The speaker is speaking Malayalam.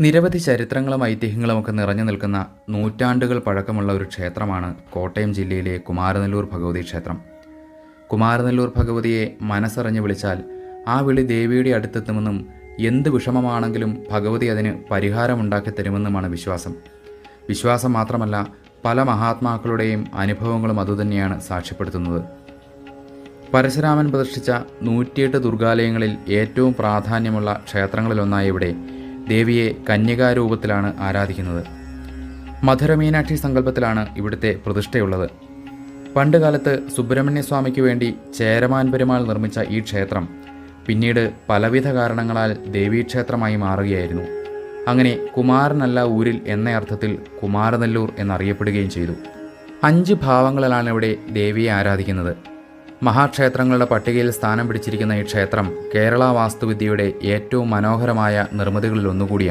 നിരവധി ചരിത്രങ്ങളും ഐതിഹ്യങ്ങളും ഒക്കെ നിറഞ്ഞു നിൽക്കുന്ന നൂറ്റാണ്ടുകൾ പഴക്കമുള്ള ഒരു ക്ഷേത്രമാണ് കോട്ടയം ജില്ലയിലെ കുമാരനെല്ലൂർ ഭഗവതി ക്ഷേത്രം. കുമാരനെല്ലൂർ ഭഗവതിയെ മനസ്സറിഞ്ഞ് വിളിച്ചാൽ ആ വിളി ദേവിയുടെ അടുത്തെത്തുമെന്നും എന്ത് വിഷമമാണെങ്കിലും ഭഗവതി അതിന് പരിഹാരമുണ്ടാക്കി തരുമെന്നുമാണ് വിശ്വാസം. വിശ്വാസം മാത്രമല്ല പല മഹാത്മാക്കളുടെയും അനുഭവങ്ങളും അതുതന്നെയാണ് സാക്ഷ്യപ്പെടുത്തുന്നത്. പരശുരാമൻ പ്രതിഷ്ഠിച്ച നൂറ്റിയെട്ട് ദുർഗാലയങ്ങളിൽ ഏറ്റവും പ്രാധാന്യമുള്ള ക്ഷേത്രങ്ങളിലൊന്നായി ഇവിടെ ദേവിയെ കന്യകാരൂപത്തിലാണ് ആരാധിക്കുന്നത്. മധുരമീനാക്ഷി സങ്കല്പത്തിലാണ് ഇവിടുത്തെ പ്രതിഷ്ഠയുള്ളത്. പണ്ടുകാലത്ത് സുബ്രഹ്മണ്യസ്വാമിക്ക് വേണ്ടി ചേരമാൻ പെരുമാൾ നിർമ്മിച്ച ഈ ക്ഷേത്രം പിന്നീട് പലവിധ കാരണങ്ങളാൽ ദേവീക്ഷേത്രമായി മാറുകയായിരുന്നു. അങ്ങനെ കുമാരനല്ല ഊരിൽ എന്ന അർത്ഥത്തിൽ കുമാരനെല്ലൂർ എന്നറിയപ്പെടുകയും ചെയ്തു. അഞ്ച് ഭാവങ്ങളിലാണ് ഇവിടെ ദേവിയെ ആരാധിക്കുന്നത്. മഹാക്ഷേത്രങ്ങളുടെ പട്ടികയിൽ സ്ഥാനം പിടിച്ചിരിക്കുന്ന ഈ ക്ഷേത്രം കേരള വാസ്തുവിദ്യയുടെ ഏറ്റവും മനോഹരമായ നിർമ്മിതികളിൽ ഒന്നുകൂടിയാണ്.